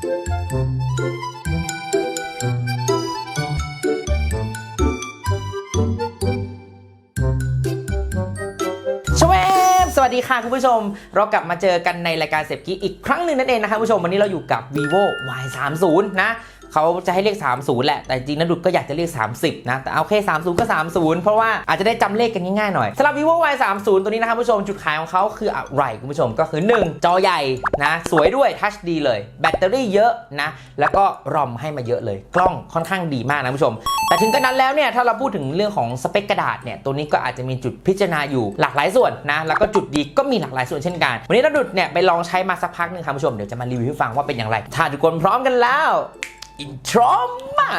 ชเวฟสวัสดีค่ะคุณผู้ชม เรากลับมาเจอกันในรายการเสพกี้อีกครั้งหนึ่งนั่นเองนะคะคุณผู้ชม วันนี้เราอยู่กับ vivo y 3 0นะ เขาจะให้เรียก30 แหละ แต่จริงนะดุดก็อยากจะเรียก 30 นะ แต่เอาโอเค30 ก็ 30 เพราะว่าอาจจะได้จำเลขกันง่ายๆหน่อยสำหรับ vivo y 3 0ตัวนี้นะครับผู้ชมจุดขายของเขาคืออะไรคุณผู้ชมก็คือ 1 จอใหญ่นะ สวยด้วยทัชดีเลย แบตเตอรี่เยอะนะ แล้วก็รอมให้มาเยอะเลย กล้องค่อนข้างดีมากนะผู้ชม แต่ถึงกระนั้นแล้วเนี่ยถ้าเราพูดถึงเรื่องของสเปคกระดาษเนี่ยตัวนี้ก็อาจจะมีจุดพิจารณาอยู่หลากหลายส่วนนะแล้วก็จุดดีก็มีหลากหลายส่วนเช่นกัน วันนี้เราดุดเนี่ยไปลองใช้มาสักพักหนึ่งครับผู้ชมเดี๋ยวจะมารีวิวให้ฟังว่าเป็นอย่างไรถ้าทุกคนพร้อมกันแล้ว อินโทรมา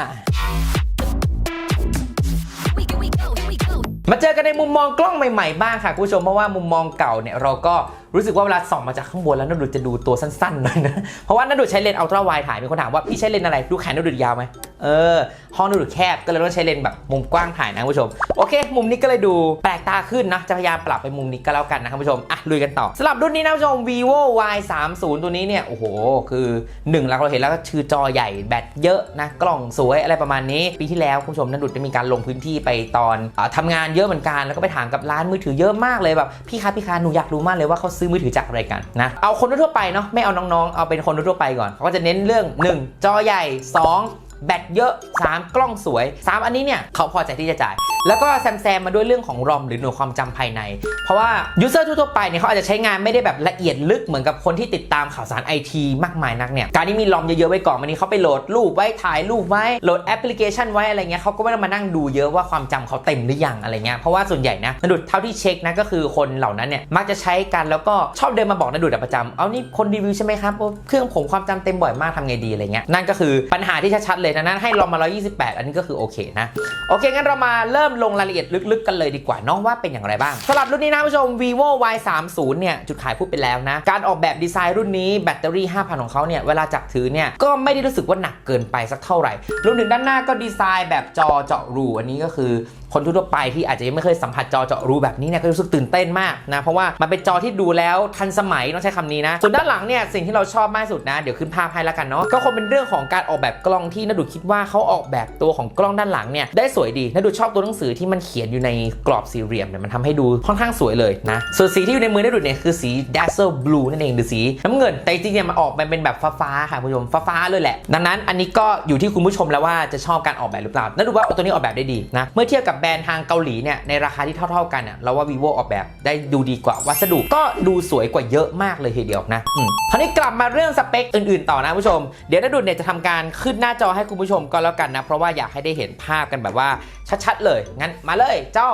มาเจอกันในมุมมองกล้องใหม่ๆบ้างค่ะคุณผู้ชมเพราะว่ามุมมองเก่าเนี่ยเราก็รู้สึกว่าเวลาส่องมาจากข้างบนแล้วนัดุดจะดูตัวสั้นๆหน่อยนะเพราะว่านัดุดใช้เลนส์อัลตร้าไวถ่ายมีคนถามว่าพี่ใช้เลนส์อะไรดูแขนนัดุดยาวไหม เออ ห้องดุดแคบก็เลยต้องใช้เลนส์แบบมุมกว้างถ่ายนะคุณผู้ชม โอเค มุมนี้ก็เลยดูแปลกตาขึ้นนะ จะพยายามปรับไปมุมนี้ก็แล้วกันนะคุณผู้ชม อะ ลุยกันต่อสำหรับรุ่นนี้นะคุณผู้ชม vivo y 3 0ตัวนี้เนี่ย โอ้โห คือหนึ่งเราเห็นแล้วก็ชื่อจอใหญ่แบตเยอะนะ กล่องสวยอะไรประมาณนี้ ปีที่แล้วคุณผู้ชมนัดุดได้มีการลงพื้นที่ไปตอนอาทำงานเยอะเหมือนกัน แล้วก็ไปถามกับร้านมือถือเยอะมากเลยแบบพี่คะพี่คะหนูอยากรู้มากเลยว่าเขาซื้อมือถือจากอะไรกันนะ เอาคนทั่วไปเนาะ ไม่เอาน้องๆ เอาเป็นคนทั่วไปก่อนเขาก็จะเน้นเรื่อง 1 จอใหญ่ 2 แบตเยอะ 3 กล้องสวย 3 อันนี้เนี่ยเขาพอใจที่จะจ่าย แล้วก็แซมแซมมาด้วยเรื่องของรอมหรือหน่วยความจำภายใน เพราะว่ายูเซอร์ทั่วไปเนี่ยเขาอาจจะใช้งานไม่ได้แบบละเอียดลึกเหมือนกับคนที่ติดตามข่าวสารไอทีมากมายนักเนี่ยการที่มีรอมเยอะๆไว้ก่อนวันนี้เขาไปโหลดรูปไว้ถ่ายรูปไว้โหลดแอปพลิเคชันไว้อะไรเงี้ยเขาก็ไม่ต้องมานั่งดูเยอะว่าความจำเขาเต็มหรือยังอะไรเงี้ยเพราะว่าส่วนใหญ่นะนดุดเท่าที่เช็คนะก็คือคนเหล่านั้นเนี่ยมักจะใช้กันแล้วก็ชอบเดินมาบอกนดุดประจำเอานี่คนรีวิวใช่ไหมครับเครื่องผมความจำเต็มบ่อยมากทำไงดีอะไรเงี้ยนั่นก็คือปัญหาที่ชัดๆเลยนะนั้นให้ลอมมา 128 อันนี้ก็คือโอเคนะ โอเค งั้นเรามาเริ่มลงรายละเอียดลึกๆ กันเลยดีกว่าน้องว่าเป็นอย่างไรบ้างสำหรับรุ่นนี้นะผู้ชม vivo y 3 0เนี่ยจุดขายพูดไปแล้วนะ การออกแบบดีไซน์รุ่นนี้แบตเตอรี่ 5,000 ของเขาเนี่ยเวลาจับถือเนี่ยก็ไม่ได้รู้สึกว่าหนักเกินไปสักเท่าไหร่รวมถึงด้านหน้าก็ดีไซน์แบบจอเจาะรูอันนี้ก็คือ คนทั่วไปที่อาจจะยังไม่เคยสัมผัสจอเจาะรูแบบนี้เนี่ยก็รู้สึกตื่นเต้นมากนะเพราะว่ามันเป็นจอที่ดูแล้วทันสมัยต้องใช้คำนี้นะส่วนด้านหลังเนี่ยสิ่งที่เราชอบมากสุดนะเดี๋ยวขึ้นภาพให้แล้วกันเนาะก็คงเป็นเรื่องของการออกแบบกล้องที่นดุดคิดว่าเขาออกแบบตัวของกล้องด้านหลังเนี่ยได้สวยดีนดุดชอบตัวหนังสือที่มันเขียนอยู่ในกรอบสี่เหลี่ยมเนี่ยมันทำให้ดูค่อนข้างสวยเลยนะส่วนสีที่อยู่ในมือนดุดเนี่ยคือสี dazzle blue นั่นเองหรือสีน้ำเงินแต่จริงเนี่ยมันออกมาเป็นแบบฟ้าๆค่ะคุณผู้ชมฟ้าๆเลยแหละ ดังนั้นอันนี้ก็อยู่ที่คุณผู้ชมแล้วว่าจะชอบการออกแบบหรือเปล่านัดูว่าตัวนี้ออกแบบได้ดีนะเมื่อเทียบกับแบรนด์ทางเกาหลีเนี่ยในราคาที่เท่า ๆกันเนี่ยเราว่า vivo ออกแบบได้ดูดีกว่าวัสดุก็ดูสวยกว่าเยอะมากเลยทีเดียวนะอืมคราวนี้กลับมาเรื่องสเปคอื่นๆต่อนะผู้ชม เดี๋ยวนัดดุดเนี่ยจะทำการขึ้นหน้าจอให้คุณผู้ชมก็แล้วกันนะเพราะว่าอยากให้ได้เห็นภาพกันแบบว่าชัดๆเลยงั้นมาเลยจอ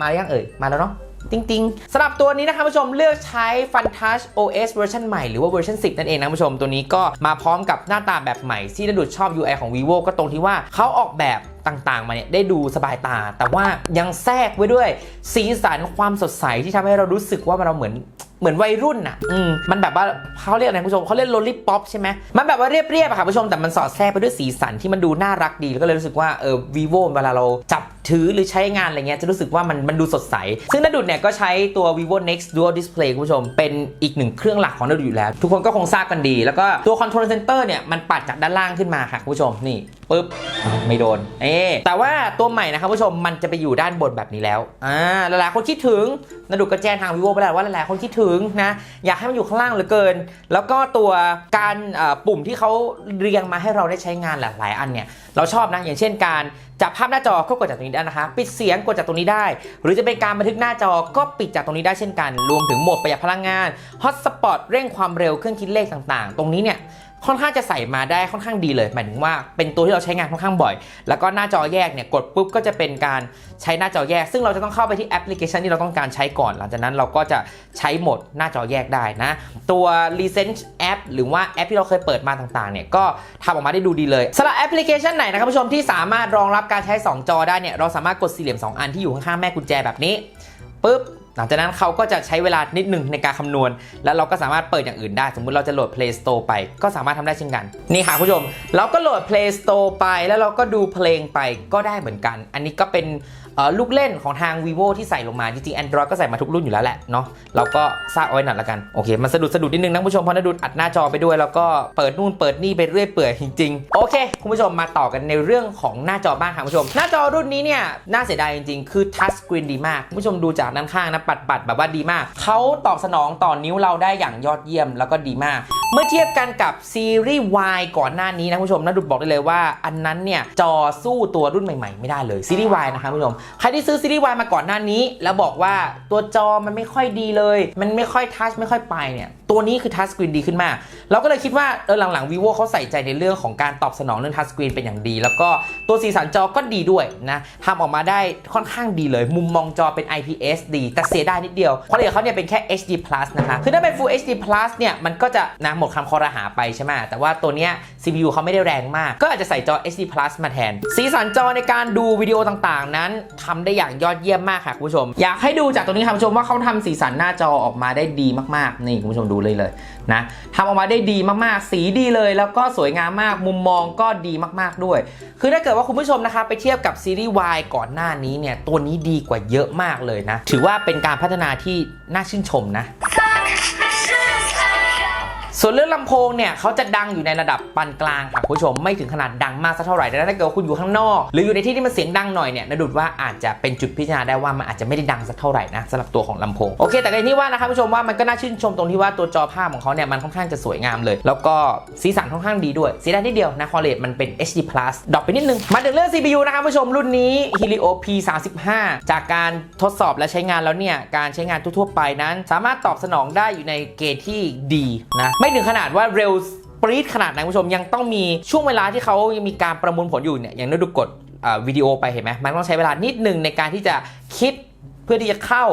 มาแล้วยังเอ่ยมาแล้วเนาะ ติงติงสำหรับตัวนี้นะครับผู้ชมเลือกใช้ FunTouch OS เวอร์ชันใหม่หรือว่าเวอร์ชัน10 นั่นเองนะผู้ชมตัวนี้ก็มาพร้อมกับหน้าตาแบบใหม่ที่นัดดุดชอบ UI ของ vivo ก็ตรงที่ว่าเขาออกแบบต่างๆ มาเนี่ยได้ดูสบายตา แต่ว่ายังแทรกไว้ด้วย สีสันความสดใสที่ทำให้เรารู้สึกว่าเราเหมือน เหมือนวัยรุ่นอะอืมมันแบบว่าเขาเรียกอะไรคุณผู้ชมเขาเรียกโลลิป๊อปใช่ไหมมันแบบว่าเรียบๆอะค่ะผู้ชมแต่มันสอดแทรกไปด้วยสีสันที่มันดูน่ารักดีแล้วก็เลยรู้สึกว่าเออ vivo เวลาเราจับถือหรือใช้งานอะไรเงี้ยจะรู้สึกว่ามันมันดูสดใส ซึ่งนาดุดเนี่ยก็ใช้ตัว vivo next dual display คุณผู้ชม เป็นอีกหนึ่งเครื่องหลักของนาดุดอยู่แล้ว ทุกคนก็คงทราบกันดี แล้วก็ตัว control center เนี่ยมันปัดจากด้านล่างขึ้นมาค่ะคุณผู้ชมนี่ ปึ๊บไม่โดนเอ๊แต่ว่าตัวใหม่นะครับผู้ชมมันจะไปอยู่ด้านบนแบบนี้แล้วอ่าหลายๆคนคิดถึงนาดุดก็แจ้งทาง vivo ไปแล้วว่าหลายๆคนคิดถึงนะอยากให้มันอยู่ข้างล่างเหลือเกิน แล้วก็ตัวการปุ่มที่เขาเรียงมาให้เราได้ใช้งานหลายๆอันเนี่ยเราชอบนะอย่างเช่นการจับภาพหน้าจอก็กดจากตรงนี้ได้นะคะ ปิดเสียงกดจากตรงนี้ได้ หรือจะเป็นการบันทึกหน้าจอก็ปิดจากตรงนี้ได้เช่นกัน รวมถึงโหมดประหยัดพลังงาน Hotspot เร่งความเร็วเครื่องคิดเลขต่างๆ ตรงนี้เนี่ย ค่อนข้างจะใส่มาได้ค่อนข้างดีเลย หมายถึงว่าเป็นตัวที่เราใช้งานค่อนข้างบ่อย แล้วก็หน้าจอแยกเนี่ยกดปุ๊บก็จะเป็นการใช้หน้าจอแยก ซึ่งเราจะต้องเข้าไปที่แอปพลิเคชันที่เราต้องการใช้ก่อน หลังจากนั้นเราก็จะใช้โหมดหน้าจอแยกได้นะ ตัว Recent App หรือว่าแอปที่เราเคยเปิดมาต่างๆเนี่ยก็ทำออกมาได้ดูดีเลยสำหรับแอปพลิเคชันไหนนะครับผู้ชมที่สามารถรองรับการใช้ 2 จอได้เนี่ยเราสามารถกดสี่เหลี่ยม 2 อันที่อยู่ข้างๆแม่กุญแจแบบนี้ปุ๊บ หลังจากนั้นเขาก็จะใช้เวลานิดหนึ่งในการคำนวณ แล้วเราก็สามารถเปิดอย่างอื่นได้ สมมุติเราจะโหลด Play Store ไปก็สามารถทำได้เช่นกัน นี่ค่ะคุณผู้ชม เราก็โหลด Play Store ไปแล้วเราก็ดูเพลงไปก็ได้เหมือนกัน อันนี้ก็เป็น ลูกเล่นของทาง vivo ที่ใส่ลงมา จริงๆ Android ก็ใส่มาทุกรุ่นอยู่แล้วแหละเนาะเราก็ทราบเอาไว้หน่อยละกัน โอเค มันสะดุดสะดุดนิดนึงนะผู้ชมเพราะนาดุดอัดหน้าจอไปด้วย แล้วก็เปิดนู่นเปิดนี่ไปเรื่อยเปื่อยจริงๆ โอเค คุณผู้ชมมาต่อกันในเรื่องของหน้าจอบ้างค่ะคุณผู้ชม หน้าจอรุ่นนี้เนี่ยน่าเสียดายจริงๆ คือทัชสกรีนดีมากคุณผู้ชมดูจากด้านข้างนะปัดๆแบบว่าดีมากเขาตอบสนองต่อนิ้วเราได้อย่างยอดเยี่ยมแล้วก็ดีมาก เมื่อเทียบกันกับซีรีส์ Y ก่อนหน้านี้นะคุณผู้ชมนะดุดบอกได้เลยว่า อันนั้นเนี่ยจอสู้ตัวรุ่นใหม่ๆ ไม่ได้เลยซีรีส์ Y นะคะคุณผู้ชมใครที่ซื้อซีรีส์ Y มาก่อนหน้านี้ แล้วบอกว่าตัวจอมันไม่ค่อยดีเลย มันไม่ค่อยทัชไม่ค่อยไปเนี่ยตัวนี้คือทัชสกรีนดีขึ้นมากเราก็เลยคิดว่าเออหลังๆ vivo เขาใส่ใจในเรื่องของการตอบสนองเรื่องทัชสกรีนเป็นอย่างดี แล้วก็ตัวสีสันจอก็ดีด้วยนะทำออกมาได้ค่อนข้างดีเลย มุมมองจอเป็น IPS ดีแต่เสียดายนิดเดียวเพราะเดี๋ยวเขาเนี่ยเป็นแค่ HD plus นะคะคือถ้าเป็น Full HD plus เนี่ยมันก็จะนะหมดคำคอรหาไปใช่ไหมแต่ว่าตัวเนี้ย CPU เขาไม่ได้แรงมาก ก็อาจจะใส่จอ HD plus มาแทน สีสันจอในการดูวิดีโอต่างๆ นั้นทำได้อย่างยอดเยี่ยมมากค่ะคุณผู้ชม อยากให้ดูจากตรงนี้ค่ะคุณผู้ชมว่าเขาทำสีสันหน้าจอออกมาได้ดีมากๆ นี่คุณผู้ชมดูเลยเลยนะทำออกมาได้ดีมากๆ สีดีเลย แล้วก็สวยงามมากมุมมองก็ดีมากๆด้วย คือถ้าเกิดว่าคุณผู้ชมนะคะไปเทียบกับซีรีส์ Y ก่อนหน้านี้เนี่ยตัวนี้ดีกว่าเยอะมากเลยนะ ถือว่าเป็นการพัฒนาที่น่าชื่นชมนะ ส่วนเรื่องลำโพงเนี่ยเขาจะดังอยู่ในระดับปานกลางค่ะคุณผู้ชมไม่ถึงขนาดดังมากสักเท่าไหร่แต่ถ้าเกิดว่าคุณอยู่ข้างนอก หรืออยู่ในที่ที่มันเสียงดังหน่อยเนี่ยนะดุดว่าอาจจะเป็นจุดพิจารณาได้ว่ามันอาจจะไม่ได้ดังสักเท่าไหร่นะสำหรับตัวของลำโพงโอเค แต่ก็อย่างที่ว่านะคะคุณผู้ชมว่ามันก็น่าชื่นชมตรงที่ว่าตัวจอภาพของเขาเนี่ยมันค่อนข้างจะสวยงามเลย แล้วก็สีสันค่อนข้างดีด้วยสียดายนิดเดียวนะคอเลตมันเป็น HD plus ดรอปไปนิดนึงมาถึงเรื่อง CPU นะคะคุณผู้ชมรุ่นนี้ Helio P35 จากการทดสอบและใช้งานแล้วเนี่ยการใช้งานทั่วๆไปนั้น สามารถตอบสนองได้อยู่ในเกณฑ์ที่ดีนะไม่ถึงขนาดว่าเร็วปรี๊ดขนาดไหนคุณผู้ชมยังต้องมีช่วงเวลาที่เขายังมีการประมวลผลอยู่เนี่ยอย่างนั้นดูกดวิดีโอไปเห็นไหมมันต้องใช้เวลานิดหนึ่งในการที่จะคิดเพื่อที่จะเข้า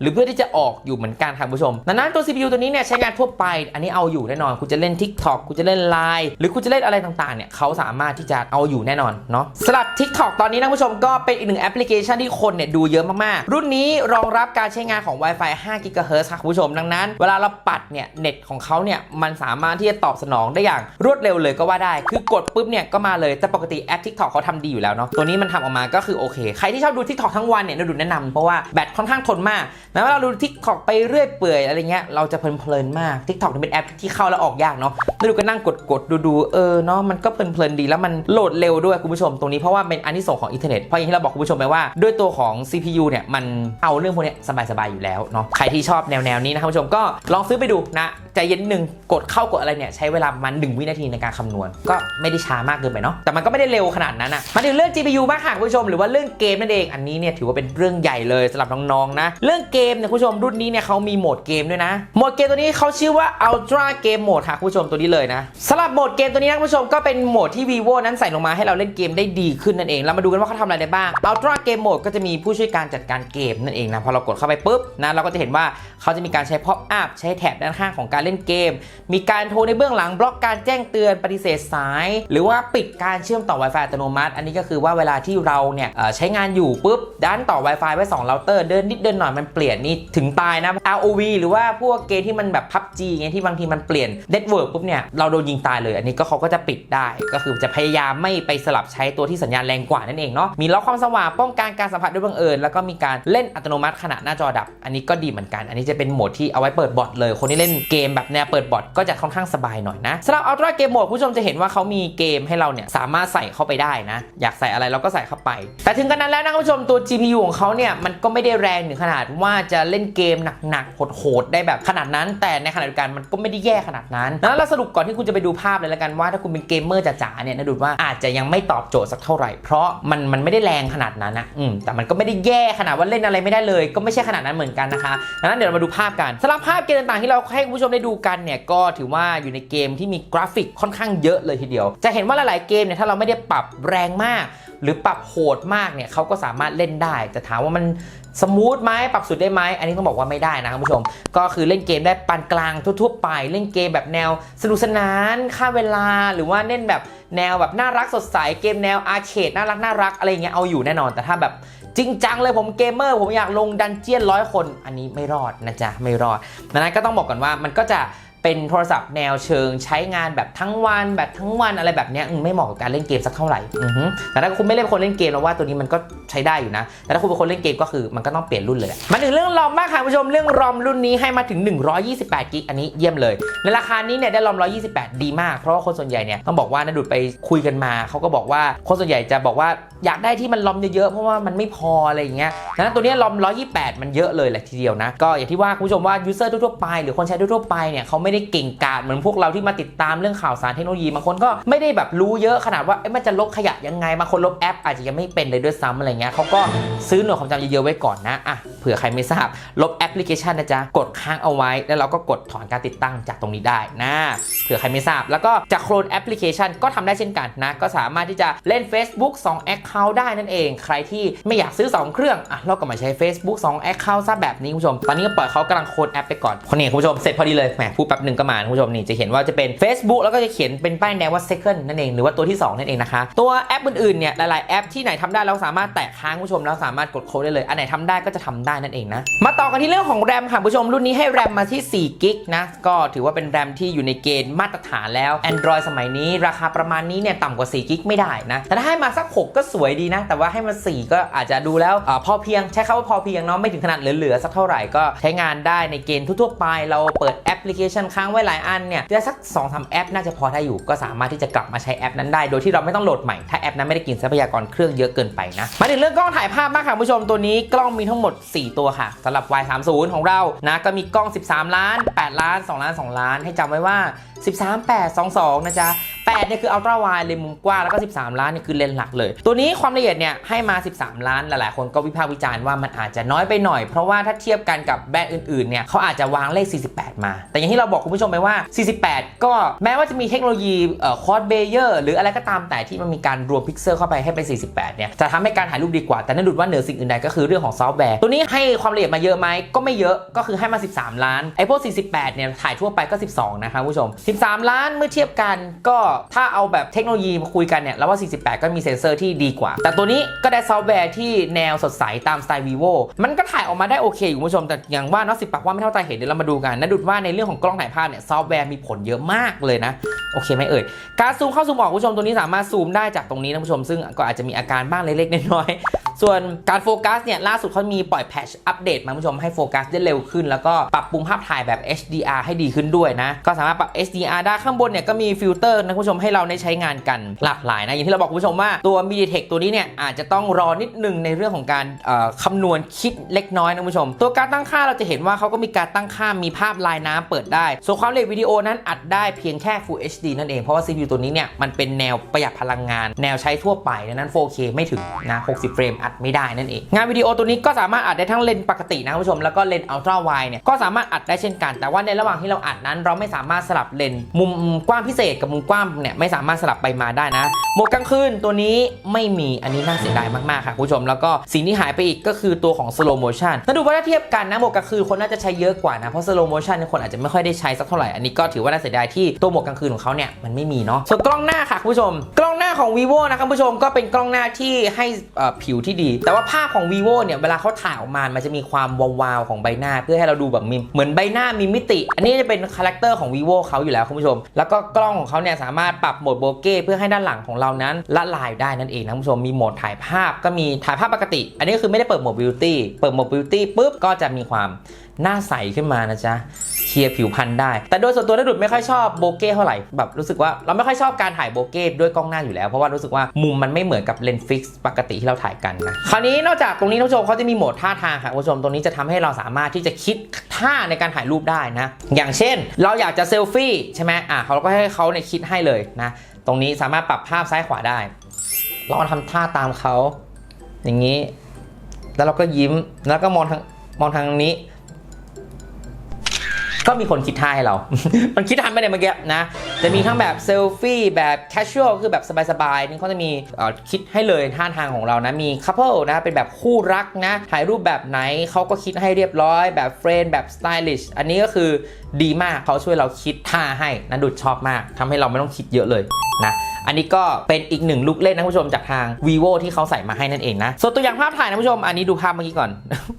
หรือเพื่อที่จะออกอยู่เหมือนกันค่ะคุณผู้ชมดังนั้นตัว CPU ตัวนี้เนี่ยใช้งานทั่วไป อันนี้เอาอยู่แน่นอน คุณจะเล่น TikTok คุณจะเล่น Line หรือคุณจะเล่นอะไรต่างๆ เนี่ยเขาสามารถที่จะเอาอยู่แน่นอนเนาะสำหรับ TikTok ตอนนี้นะผู้ชมก็เป็นอีกหนึ่งแอปพลิเคชันที่คนเนี่ยดูเยอะมากๆ รุ่นนี้รองรับการใช้งานของ Wi-Fi 5 GHz ค่ะคุณผู้ชม ดังนั้น เวลาเราปัดเนี่ยเน็ตของเขาเนี่ยมันสามารถที่จะตอบสนองได้อย่างรวดเร็วเลยก็ว่าได้ คือกดปุ๊บเนี่ยก็มาเลย แต่ปกติแอป TikTok เขาทำดีอยู่แล้วเนาะ ตัวนี้มันทำออกมาก็คือโอเค ใครที่ชอบดู TikTok ทั้งวันเนี่ยดูแนะนำเพราะว่าแบตค่อนข้างทนมากนะเวลาเราดู TikTok ไปเรื่อยเปื่อยอะไรเงี้ยเราจะเพลินๆมาก TikTok เป็นแอปที่เข้าแล้วออกยากเนาะแล้วดูก็นั่งกดๆดูๆเออเนาะมันก็เพลินๆดีแล้วมันโหลดเร็วด้วยคุณผู้ชมตรงนี้เพราะว่าเป็นอันที่ส่งของอินเทอร์เน็ตเพราะอย่างที่เราบอกคุณผู้ชมไปว่าด้วยตัวของ CPU เนี่ยมันเอาเรื่องพวกนี้สบายๆอยู่แล้วเนาะใครที่ชอบแนวๆนี้นะครับคุณผู้ชมก็ลองซื้อไปดูนะใจเย็นหนึ่งกดเข้ากดอะไรเนี่ยใช้เวลาประมัน1วินาทีในการคำนวณ ก็ไม่ได้ช้ามากเกินไปเนาะแต่มันก็ไม่ได้เร็วขนาดนั้นอะมาถึงเรื่อง GPU บ้างค่ะคุณผู้ชมหรือว่าเรื่องเกมนั่นเองอันนี้เนี่ยถือว่าเป็นเรื่องใหญ่เลยสำหรับน้องๆนะเรื่องเกมเนี่ยคุณผู้ชมรุ่นนี้เนี่ยเขามีโหมดเกมด้วยนะ โหมดเกมตัวนี้เขาชื่อว่า Ultra Game Mode ค่ะคุณผู้ชมตัวนี้เลยนะสำหรับโหมดเกมตัวนี้นะคุณผู้ชมก็เป็นโหมดที่ vivo นั้นใส่ลงมาให้เราเล่นเกมได้ดีขึ้นนั่นเองเรามาดูกันว่าเขาทำอะไรได้บ้าง Ultra Game Mode ก็จะมีผู้ช่วยการจัดการเกมนั่นเองนะพอเรากดเข้าไปปุ๊บนะเราก็จะเห็นว่าเขาจะมีการใช้ pop up ใช้แถบด้านข้างของการเล่นเกม มีการโทรในเบื้องหลังบล็อกการแจ้งเตือนปฏิเสธสาย หรือว่าปิดการเชื่อมต่อ Wi-Fi อัตโนมัติ อันนี้ก็คือว่าเวลาที่เราเนี่ยใช้งานอยู่ปุ๊บด้านต่อ Wi-Fi ไว้2เราเตอร์เดินนิดเดินหน่อยมันเปลี่ยนนี่ถึงตายนะ ROV หรือว่าพวกเกมที่มันแบบ PUBG ไงที่บางทีมันเปลี่ยน Network ปุ๊บเนี่ยเราโดนยิงตายเลย อันนี้ก็เขาก็จะปิดได้ ก็คือจะพยายามไม่ไปสลับใช้ตัวที่สัญญาณแรงกว่านั่นเองเนาะมีล็อกความสว่างป้องกันการสัมผัสด้วยบังเอิญแล้วก็มีการเล่นอัตโนมัติขณะหน้าจอดับ อันนี้ก็ดีเหมือนกัน อันนี้จะเป็นโหมดที่เอาไว้เปิดบอทเลย คนที่เล่นเกมแบบแนวเปิดบอทก็จะค่อนข้างสบายหน่อยนะสำหรับ Ultra Game Mode ผู้ชมจะเห็นว่าเขามีเกมให้เราเนี่ยสามารถใส่เข้าไปได้นะ อยากใส่อะไรเราก็ใส่เข้าไป แต่ถึงกันนั้นแล้วนะครับผู้ชมตัว GPU ของเขาเนี่ยมันก็ไม่ได้แรงถึงขนาดว่าจะเล่นเกมหนักๆโหดๆได้แบบขนาดนั้น แต่ในขณะเดียวกันมันก็ไม่ได้แย่ขนาดนั้นนั้นเราสรุปก่อนที่คุณจะไปดูภาพเลยละกันว่าถ้าคุณเป็นเกมเมอร์จ๋าๆเนี่ยนะดูว่าอาจจะยังไม่ตอบโจทย์สักเท่าไหร่ เพราะมันมันไม่ได้แรงขนาดนั้นนะอืมแต่มันก็ไม่ได้แย่ขนาดว่าเล่นอะไรไม่ได้เลย ก็ไม่ใช่ขนาดนั้นเหมือนกันนะคะดังนั้นเดี๋ยวเรามาดูภาพกันสำหรับภาพเกมต่างๆที่เราให้คุณผู้ชมได้ดูกันเนี่ยก็ถือว่าอยู่ในเกมที่มีกราฟิกค่อนข้างเยอะเลยทีเดียว จะเห็นว่าหลายๆเกมเนี่ยถ้าเราไม่ได้ปรับแรงมาก หรือปรับโหดมากเนี่ยเขาก็สามารถเล่นได้ แต่ถามว่ามัน สมูทไหมปรับสุดได้ไหมอันนี้ต้องบอกว่าไม่ได้นะคุณผู้ชม ก็คือเล่นเกมได้ปานกลางทั่วๆไป เล่นเกมแบบแนวสนุกสนานฆ่าเวลาหรือว่าเล่นแบบแนวแบบน่ารักสดใสเกมแนวอาร์เคดน่ารักน่ารักอะไรเงี้ยเอาอยู่แน่นอนแต่ถ้าแบบจริงจังเลยผมเกมเมอร์ผมอยากลงดันเจียนร้อยคน อันนี้ไม่รอดนะจ๊ะไม่รอดดังนั้นก็ต้องบอกก่อนว่ามันก็จะ เป็นโทรศัพท์แนวเชิงใช้งานแบบทั้งวันแบบทั้งวันอะไรแบบนี้ไม่เหมาะกับการเล่นเกมสักเท่าไหร่แต่ถ้าคุณไม่เล่นคนเล่นเกมแล้วว่าตัวนี้มันก็ใช้ได้อยู่นะ แต่ถ้าคุณเป็นคนเล่นเกมก็คือมันก็ต้องเปลี่ยนรุ่นเลยมาถึงเรื่องรอมมากค่ะคุณผู้ชมเรื่องรอมรุ่นนี้ให้มาถึง 128กิกอันนี้เยี่ยมเลย ในราคานี้เนี่ยได้รอม 128 ดีมาก เพราะว่าคนส่วนใหญ่เนี่ยต้องบอกว่านดุดไปคุยกันมาเขาก็บอกว่าคนส่วนใหญ่จะบอกว่าอยากได้ที่มันรอมเยอะๆเพราะว่ามันไม่พออะไรอย่างเงี้ยนั้นตัวนี้รอม 128 มันเยอะเลยแหละทีเดียวนะก็อย่างที่ว่าคุณผู้ชมว่ายูเซอร์ทั่วๆไป หรือคนใช้ทั่วๆไปเนี่ยเขาไม่ได้เก่งกาจเหมือนพวกเราที่มาติดตามเรื่องข่าวสารเทคโนโลยีบางคนก็ไม่ได้แบบรู้เยอะขนาดว่ามันจะลบขยะยังไงบางคนลบแอป อาจจะยังไม่เป็นเลยด้วยซ้ำอะไรเงี้ยเขาก็ซื้อหน่วยความจำเยอะๆไว้ก่อนนะอะเผื่อใครไม่ทราบ ลบแอปพลิเคชันนะจ๊ะกดค้างเอาไว้ แล้วเราก็กดถอนการติดตั้งจากตรงนี้ได้นะเผื่อใครไม่ทราบ แล้วก็จากโคลนแอปพลิเคชันก็ทำได้เช่นกันนะก็สามารถที่จะเล่น Facebook 2 Account ได้นั่นเอง ใครที่ไม่อยากซื้อ 2 เครื่องอะเราก็มาใช้ Facebook 2 Account ซะแบบนี้คุณผู้ชม ตอนนี้ก็ปล่อยเขากำลังโคลนแอปไปก่อนคนนี้คุณผู้ชมเสร็จพอดีเลยแหมพูดปบหนึ่งก็มาคุณผู้ชมนี่จะเห็นว่าจะเป็น Facebook แล้วก็จะเขียนเป็นป้ายแดงว่า second นั่นเองหรือว่าตัวที่ 2 นั่นเองนะคะ ตัวแอปอื่นๆเนี่ยหลายๆแอปที่ไหนทำได้เราสามารถแตะค้างคุณผู้ชมแล้วสามารถกดโค้ดได้เลย อันไหนทำได้ก็จะทำได้นั่นเองนะมาต่อกันที่เรื่องของแรมค่ะคุณผู้ชมรุ่นนี้ให้แรมมาที่4กิกนะก็ถือว่าเป็นแรมที่อยู่ในเกณฑ์มาตรฐานแล้ว Android สมัยนี้ ราคาประมาณนี้เนี่ยต่ำกว่า4กิกไม่ได้นะแต่ถ้าให้มาสัก 6 ก็สวยดีนะ แต่ว่าให้มา 4 ก็อาจจะดูแล้วออพอเพียง ใช้คำว่าพอเพียงเนาะไม่ถึงขนาดเหลือๆสักเท่าไหร่ก็ใช้งานได้ในเกณฑ์ทั่วๆไปเราเปิดแอปพลิเคชันค้างไว้หลายอันเนี่ยจะสัก2อสแอปน่าจะพอได้อยู่ก็สามารถที่จะกลับมาใช้แอปนั้นได้ โดยที่เราไม่ต้องโหลดใหม่ถ้าแอปนั้นไม่ได้กินทรัพยากรเครื่องเยอะเกินไปนะมาถึงเรื่องกล้องถ่ายภาพบ้างค่ะคุณผู้ชมตัวนี้กล้องมีทั้งหมด 4 ตัวค่ะสำหรับ Y30 ของเรานะก็มีกล้อง 13 ล้าน 8 ล้าน 2 ล้าน 2 ล้าน ให้จำไว้ว่า 13 8 2 2 นะจ๊ะ 8เนี่ยคืออัลตร้าไวเลนมุมกว้างแล้วก็ 13 ล้านเนี่ยคือเลนส์หลักเลย ตัวนี้ความละเอียดเนี่ยให้มา 13 ล้านหลายๆ คนก็วิพากษ์วิจารณ์ว่ามันอาจจะน้อยไปหน่อย เพราะว่าถ้าเทียบกันกับแบรนด์อื่นๆเนี่ยเขาอาจจะวางเลข 48 มา แต่อย่างที่เราบอกคุณผู้ชมไปว่า 48 ก็แม้ว่าจะมีเทคโนโลยีเอ่อคอร์ดเบเยอร์หรืออะไรก็ตามแต่ที่มันมีการรวมพิกเซลเข้าไปให้เป็น 48 เนี่ยจะทำให้การถ่ายรูปดีกว่าแต่นั่นดูว่าเหนือสิ่งอื่นใดก็คือเรื่องของซอฟต์แวร์ตัวนี้ให้ความละเอียดมาเยอะไหมก็ไม่เยอะก็คือให้มา 13 ล้านไอพวก48 เนี่ยถ่ายทั่วไปก็ 12 นะคะคุณผู้ชม 13 ล้านเมื่อเทียบกันก็ถ้าเอาแบบเทคโนโลยีมาคุยกันเนี่ยแล้วว่า 48 ก็มีเซ็นเซอร์ที่ดีกว่า แต่ตัวนี้ก็ได้ซอฟต์แวร์ที่แนวสดใสตามสไตล์ vivo มันก็ถ่ายออกมาได้โอเคอยู่คุณผู้ชม แต่อย่างว่าเนาะสิบปากว่าไม่เท่าตาเห็นเดี๋ยวเรามาดูกันนะดูว่าในเรื่องของกล้องถ่ายภาพเนี่ยซอฟต์แวร์มีผลเยอะมากเลยนะโอเคไหมเอ่ยการซูมเข้าซูมออกคุณผู้ชมตัวนี้สามารถซูมได้จากตรงนี้นะคุณผู้ชม ซึ่งก็อาจจะมีอาการบ้างเล็กๆน้อยๆส่วนการโฟกัสเนี่ยล่าสุดเขามีปล่อยแพชอัปเดตมาคุณผู้ชมให้โฟกัสได้เร็วขึ้น แล้วก็ปรับปรุงภาพถ่ายแบบ HDR ให้ดีขึ้นด้วยนะก็สามารถปรับ HDR ได้ข้างบนเนี่ยก็มีฟิลเตอร์นะคุณผู้ชมให้เราได้ใช้งานกันหลากหลายนะ อย่างที่เราบอกคุณผู้ชมว่าตัว MediaTek ตัวนี้เนี่ยอาจจะต้องรอนิดนึงในเรื่องของการคำนวณคิดเล็กน้อยนะคุณผู้ชม ตัวการตั้งค่าเราจะเห็นว่าเขาก็มีการตั้งค่ามีภาพลายน้ำเปิดได้ ส่วนความละเอียดวิดีโอนั้นอัดได้เพียงแค่ Full HD นั่นเองเพราะว่า CPU ตัวนี้เนี่ยมันเป็นแนวประหยัดพลังงาน แนวใช้ทั่วไปดังนั้น 4K ไม่ถึงนะ60เฟรมอัดไม่ได้นั่นเองงานวิดีโอตัวนี้ก็สามารถอัดได้ทั้งเลนส์ปกตินะคุณผู้ชมแล้วก็เลนส์อัลตร้าไวเนี่ยก็สามารถอัดได้เช่นกัน แต่ว่าในระหว่างที่เราอัดนั้น เราไม่สามารถสลับเลนส์มุมกว้างพิเศษกับมุมกว้างเนี่ยไม่สามารถสลับไปมาได้นะโหมดกลางคืนตัวนี้ไม่มีอันนี้น่าเสียดายมากๆค่ะคุณผู้ชม แล้วก็สิ่งที่หายไปอีกก็คือตัวของ slow motion ถ้าดูว่าถ้าเทียบกันนะโหมดกลางคืนคนน่าจะใช้เยอะกว่านะเพราะ slow motion เนี่ยคนอาจจะไม่ค่อยได้ใช้สักเท่าไหร่อันนี้ก็ถือว่าน่าเสียดายที่ตัวโหมดกลางคืนของเขาเนี่ยมันไม่มีเนาะส่วนกล้องหน้าค่ะคุณผู้ชมกล้อง ของ vivo นะครับคุณผู้ชมก็เป็นกล้องหน้าที่ให้อ่อผิวที่ดี แต่ว่าภาพของ vivo เนี่ยเวลาเขาถ่ายออกมา มันจะมีความวาวๆของใบหน้า เพื่อให้เราดูแบบมีเหมือนใบหน้ามีมิติ อันนี้จะเป็นคาแรคเตอร์ของ vivo เขาอยู่แล้วคุณผู้ชม แล้วก็กล้องของเขาเนี่ยสามารถปรับโหมดโบเก้เพื่อให้ด้านหลังของเรานั้นละลายได้นั่นเองนะคุณผู้ชมมีโหมดถ่ายภาพก็มีถ่ายภาพปกติ อันนี้ก็คือไม่ได้เปิดโหมด beauty เปิดโหมด beauty ปุ๊บก็จะมีความ หน้าใสขึ้นมานะจ๊ะเคลียร์ผิวพรรณได้ แต่โดยส่วนตัวนัดุดไม่ค่อยชอบโบเก้เท่าไหร่แบบรู้สึกว่าเราไม่ค่อยชอบการถ่ายโบเก้ด้วยกล้องหน้าอยู่แล้ว เพราะว่ารู้สึกว่ามุมมันไม่เหมือนกับเลนส์ฟิกซ์ปกติที่เราถ่ายกันนะคราวนี้นอกจากตรงนี้ท่านผู้ชมเขาจะมีโหมดท่าทางค่ะคุณผู้ชมตรงนี้จะทำให้เราสามารถที่จะคิดท่าในการถ่ายรูปได้นะ อย่างเช่น เราอยากจะเซลฟี่ใช่ไหมอะเขาก็ให้เขาเนี่ยคิดให้เลยนะ ตรงนี้สามารถปรับภาพซ้ายขวาได้เราทำท่าตามเขาอย่างนี้ แล้วเราก็ยิ้มแล้วก็มองทางมองทางนี้ ก็มีคนคิดท่าให้เรา มันคิดทันไปเนี่ยเมื่อกี้นะ จะมีทั้งแบบเซลฟี่แบบแคชชวลคือแบบสบายๆนี่เขาจะมีอ่อคิดให้เลยท่าทางของเรานะ มีคัพเปิลนะ เป็นแบบคู่รักนะ ถ่ายรูปแบบไหนเขาก็คิดให้เรียบร้อย แบบเฟรนแบบสไตลิช อันนี้ก็คือดีมากเขาช่วยเราคิดท่าให้นะดุดชอบมากทำให้เราไม่ต้องคิดเยอะเลยนะ อันนี้ก็เป็นอีกหนึ่งลุกเล่นนะผู้ชมจากทาง vivo ที่เขาใส่มาให้นั่นเองนะ ส่วนตัวอย่างภาพถ่ายนะผู้ชม อันนี้ดูภาพเมื่อกี้ก่อน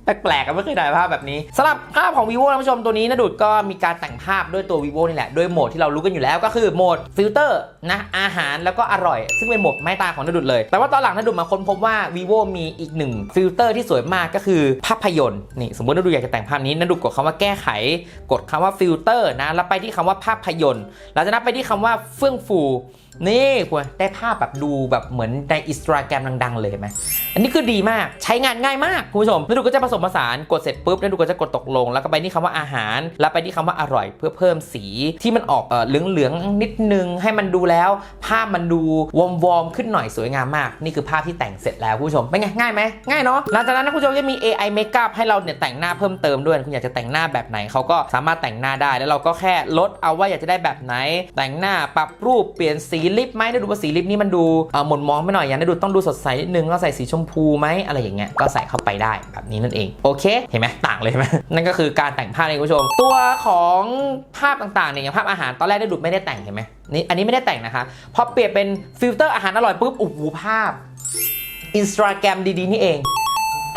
แปลกๆกันไม่เคยถ่ายภาพแบบนี้สำหรับภาพของ vivo นะผู้ชมตัวนี้นะดูดก็มีการแต่งภาพด้วยตัว vivo นี่แหละด้วยโหมดที่เรารู้กันอยู่แล้วก็คือโหมดฟิลเตอร์นะอาหารแล้วก็อร่อย ซึ่งเป็นโหมดไม้ตาของนดุดเลย แต่ว่าตอนหลังนดุดมาค้นพบว่า vivo มีอีกหนึ่งฟิลเตอร์ที่สวยมากก็คือภาพยนตร์นี่สมมตินดุดอยากจะแต่งภาพนี้นดุดกดคำว่าแก้ไข กดคำว่าฟิลเตอร์นะแล้วไปที่คำว่าภาพยนตร์หลังจากนั้นไปที่คำว่าเฟื่องฟู นี่คุณได้ภาพแบบดูแบบเหมือนในอินสตาแกรมดัง ๆ เลยไหมอันนี้คือดีมากใช้งานง่ายมากคุณผู้ชมแล้วดูก็จะผสมผสานกดเสร็จปุ๊บแล้วดูก็จะกดตกลง แล้วก็ไปที่คำว่าอาหาร แล้วไปที่คำว่าอร่อย เพื่อเพิ่มสีที่มันออกเออเหลืองๆนิดนึง ให้มันดูแล้ว ภาพมันดูวอมวอมๆขึ้นหน่อยสวยงามมาก นี่คือภาพที่แต่งเสร็จแล้วคุณผู้ชมเป็นไงง่ายไหมง่ายเนาะหลังจากนั้นนะคุณผู้ชมจะมี AI Makeup ให้เราเนี่ยแต่งหน้าเพิ่มเติมด้วยคุณอยากจะแต่งหน้าแบบไหนเขาก็สามารถแต่งหน้าได้ แล้วเราก็แค่ลดเอาว่าอยากจะได้แบบไหน แต่งหน้าปรับรูปเปลี่ยนสีลิปไหมได้ดูว่าสีลิปนี้มันดูหม่นมองไปหน่อยอย่างได้ดูต้องดูสดใสนิดนึงก็ใส่สีชมพูไหมอะไรอย่างเงี้ยก็ใส่เข้าไปได้แบบนี้นั่นเองโอเคเห็นไหมต่างเลยไหมนั่นก็คือการแต่งภาพเองคุณผู้ชม ตัวของภาพต่างๆเนี่ยอย่างภาพอาหารตอนแรกได้ดูไม่ได้แต่งเห็นไหมนี่อันนี้ไม่ได้แต่งนะคะพอเปลี่ยนเป็นฟิลเตอร์อาหารอร่อยปุ๊บโอ้โหภาพอินสตาแกรมดีๆนี่เอง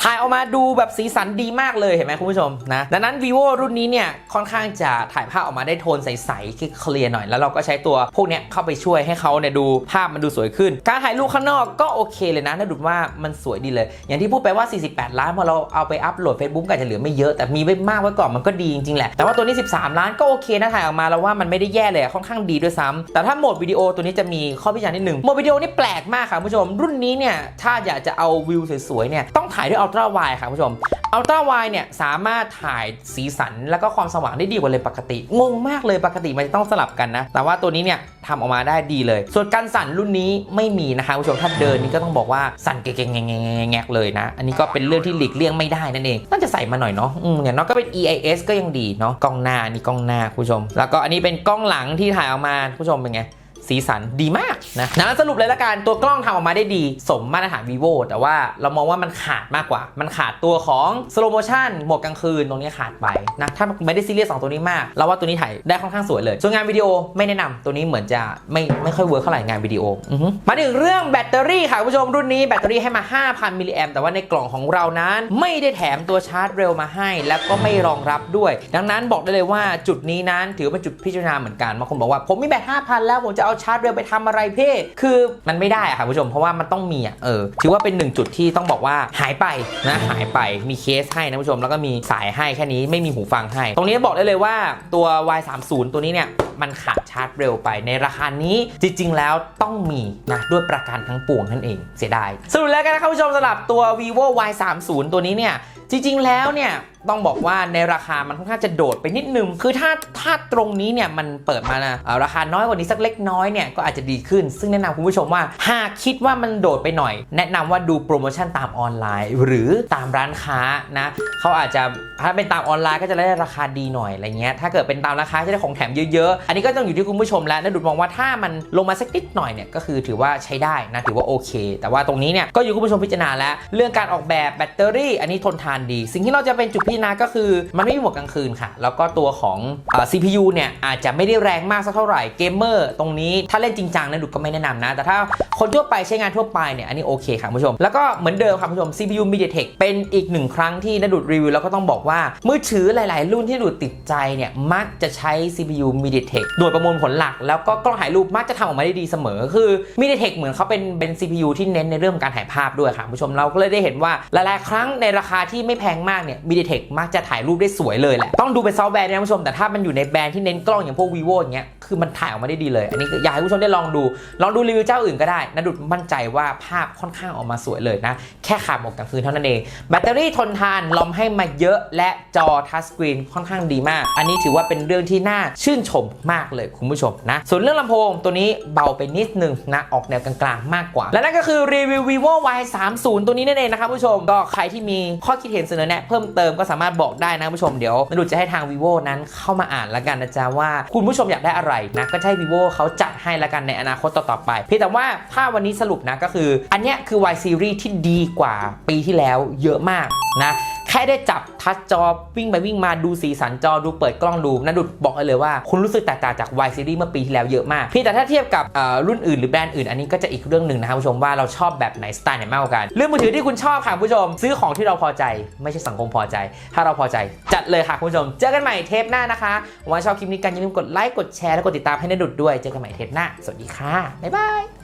ถ่ายออกมาดูแบบสีสันดีมากเลยเห็นไหมคุณผู้ชมนะดังนั้น vivo รุ่นนี้เนี่ยค่อนข้างจะถ่ายภาพออกมาได้โทนใสๆคือเคลียร์หน่อย แล้วเราก็ใช้ตัวพวกเนี้ยเข้าไปช่วยให้เขาเนี่ยดูภาพมันดูสวยขึ้น การถ่ายรูปข้างนอกก็โอเคเลยนะน่าดูว่ามันสวยดีเลย อย่างที่พูดไปว่า 48 ล้านพอเราเอาไปอัพโหลด Facebook ก็อาจจะเหลือไม่เยอะแต่มีไว้มากไว้ก่อนมันก็ดีจริงๆแหละแต่ว่าตัวนี้ 13 ล้านก็โอเคนะถ่ายออกมาแล้วว่ามันไม่ได้แย่เลยค่อนข้างดีด้วยซ้ำแต่ถ้าโหมดวิดีโอตัวนี้จะมีข้อพิจารณานิดหนึ่งโหมดวิดีโอนี่แปลกมากค่ะคุณผู้ชม รุ่นนี้เนี่ยถ้าอยากจะเอาวิวสวยๆเนี่ยต้องถ่ายด้วยอัลตร้าไวค่ะคุณผู้ชมอัลตร้าไวเนี่ยสามารถถ่ายสีสัน แล้วก็ความสว่างได้ดีกว่าเลยปกติ งงมากเลยปกติมันจะต้องสลับกันนะ แต่ว่าตัวนี้เนี่ยทำออกมาได้ดีเลย ส่วนการสั่นรุ่นนี้ไม่มีนะคะผู้ชมถ้าเดินนี่ก็ต้องบอกว่าสั่นเก่งๆแงกเลยนะ อันนี้ก็เป็นเรื่องที่หลีกเลี่ยงไม่ได้นั่นเองน่าจะใส่มาหน่อยเนาะอืมอย่างน้อยก็เป็น EIS ก็ยังดีเนาะกล้องหน้านี่กล้องหน้าผู้ชม แล้วก็อันนี้เป็นกล้องหลังที่ถ่ายออกมาผู้ชมเป็นไง สีสันดีมากนะนั้นสรุปเลยละกันตัวกล้องทำออกมาได้ดี สมมาตรฐาน vivo แต่ว่าเรามองว่ามันขาดมากกว่า มันขาดตัวของ slow motion โหมดกลางคืนตรงนี้ขาดไปนะถ้าไม่ได้ซีเรียสสองตัวนี้มากเราว่าตัวนี้ถ่ายได้ค่อนข้างสวยเลย ส่วนงานวิดีโอไม่แนะนำตัวนี้เหมือนจะไม่ไม่ค่อยเวิร์คเท่าไหร่งานวิดีโอออมาถึงเรื่องแบตเตอรี่ค่ะคุณผู้ชมรุ่นนี้แบตเตอรี่ให้มา 5,000 มิลลิแอมแต่ว่าในกล่องของเรานั้น ไม่ได้แถมตัวชาร์จเร็วมาให้ แล้วก็ไม่รองรับด้วย ดังนั้นบอกได้เลยว่าจุดนี้นั้นถือเป็นจุดพิจารณาเหมือนกันบางคนบอกว่าผมมีแบต5,000 แล้วผมจะเอาชาร์จเร็วไปทำอะไรเพ่คือมันไม่ได้อะค่ะผู้ชมเพราะว่ามันต้องมีอะเออถือว่าเป็นหนึ่งจุดที่ต้องบอกว่าหายไปนะหายไปมีเคสให้นะผู้ชมแล้วก็มีสายให้แค่นี้ไม่มีหูฟังให้ ตรงนี้บอกได้เลยว่าตัว Y30 ตัวนี้เนี่ยมันขาดชาร์จเร็วไปในราคานี้จริง ๆ แล้วต้องมีนะด้วยประการทั้งปวงนั่นเองเสียดายสรุปแล้วกันนะครับคุณผู้ชมสำหรับตัว vivo Y30 ตัวนี้เนี่ย จริงๆ แล้วเนี่ยต้องบอกว่าในราคามันค่อนข้างจะโดดไปนิดนึง คือถ้าถ้าตรงนี้เนี่ยมันเปิดมานะราคาน้อยกว่านี้สักเล็กน้อยเนี่ยก็อาจจะดีขึ้น ซึ่งแนะนำคุณผู้ชมว่า หากคิดว่ามันโดดไปหน่อย แนะนำว่าดูโปรโมชั่นตามออนไลน์ หรือตามร้านค้านะเขาอาจจะถ้าเป็นตามออนไลน์ก็จะได้ราคาดีหน่อยอะไรเงี้ย ถ้าเกิดเป็นตามราคาจะได้ของแถมเยอะๆ อันนี้ก็ต้องอยู่ที่คุณผู้ชมแล้วนะดูดมองว่าถ้ามันลงมาสักนิดหน่อยเนี่ยก็คือถือว่าใช้ได้นะถือว่าโอเค แต่ว่าตรงนี้เนี่ยก็อยู่คุณผู้ชมพิจารณาแล้ว เรื่องการออกแบบแบตเตอรี่ อันนี้ทนทานดี สิ่งที่เราจะเป็นจุดพิจารณาก็คือมันไม่มีโหมดกลางคืนค่ะ แล้วก็ตัวของอ CPU เนี่ยอาจจะไม่ได้แรงมากสักเท่าไหร่เกมเมอร์ตรงนี้ถ้าเล่นจริงจังนะดูก็ไม่แนะนำนะ แต่ถ้าคนทั่วไปใช้งานทั่วไปเนี่ยอันนี้โอเคค่ะผู้ชม แล้วก็เหมือนเดิมค่ะผู้ชม CPU MediaTek เป็นอีกหนึ่งครั้งที่นดูดรีวิวแล้วก็ต้องบอกว่ามือถือหลาย ๆ รุ่นที่ดูดติดใจเนี่ยมักจะใช้ CPU MediaTek โดยประมวลผลหลัก แล้วก็กล้องถ่ายรูปมักจะทำออกมาได้ดีเสมอ คือ MediaTek เหมือนเขาเป็นเป็น CPU ที่เน้นในเรื่องการถ่ายภาพด้วยค่ะผู้ชมเราก็เลยได้เห็นว่าหลาย ๆ ครั้งในราคาที่ไม่แพงมากเนี่ย MediaTek มักจะถ่ายรูปได้สวยเลยแหละ ต้องดูเป็นซอฟต์แวร์นะคุณผู้ชม แต่ถ้ามันอยู่ในแบรนด์ที่เน้นกล้องอย่างพวก vivo อย่างเงี้ยคือมันถ่ายออกมาได้ดีเลย อันนี้อยากให้คุณผู้ชมได้ลองดู ลองดูรีวิวเจ้าอื่นก็ได้นะดุดมั่นใจว่าภาพค่อนข้างออกมาสวยเลยนะ แค่ขาดหมดกลางคืนเท่านั้นเอง แบตเตอรี่ทนทานลอมให้มาเยอะและจอทัชสกรีนค่อนข้างดีมาก อันนี้ถือว่าเป็นเรื่องที่น่าชื่นชมมากเลยคุณผู้ชมนะ ส่วนเรื่องลำโพงตัวนี้เบาไปนิดนึงนะออกแนวกลางๆมากกว่า และนั่นก็คือรีวิว vivo y 3 0ตัวนี้นั่นเองนะครับผู้ชมก็ใครที่มีข้อคิดเห็นเสนอแนะเพิ่มเติมก็สามารถบอกได้นะผู้ชมเดี๋ยวนาดูจะให้ทาง vivo นั้นเข้ามาอ่านละกันนะจ๊ะว่าคุณผู้ชมอยากได้อะไรนะก็จะให้ vivo เขาจัดให้ละกันในอนาคตต่อๆไปเพียงแต่ว่าถ้าวันนี้สรุปนะก็คือ อันเนี้ยคือ y series ที่ดีกว่าปีที่แล้วเยอะมากนะ แค่ได้จับทัชจอวิ่งไปวิ่งมาดูสีสันจอดูเปิดกล้องดูนันดุดบอกเลยว่า คุณรู้สึกแตกต่างจาก Y Series เมื่อปีที่แล้วเยอะมาก พียงแต่ถ้าเทียบกับรุ่นอื่นหรือแบรนด์อื่นอันนี้ก็จะอีกเรื่องหนึ่งนะครับผู้ชมว่าเราชอบแบบไหนสไตล์ไหนมากกว่ากัน เรื่องมือถือที่คุณชอบค่ะผู้ชม ซื้อของที่เราพอใจ ไม่ใช่สังคมพอใจ ถ้าเราพอใจ จัดเลยค่ะผู้ชม เจอกันใหม่เทปหน้านะคะวังว่าชอบคลิปนี้กันอย่าลืมกดไลค์กดแชร์และกดติดตามให้นันดุดด้วยเจอกันใหม่เทปหน้าสวัสดีค่ะบ๊ายบาย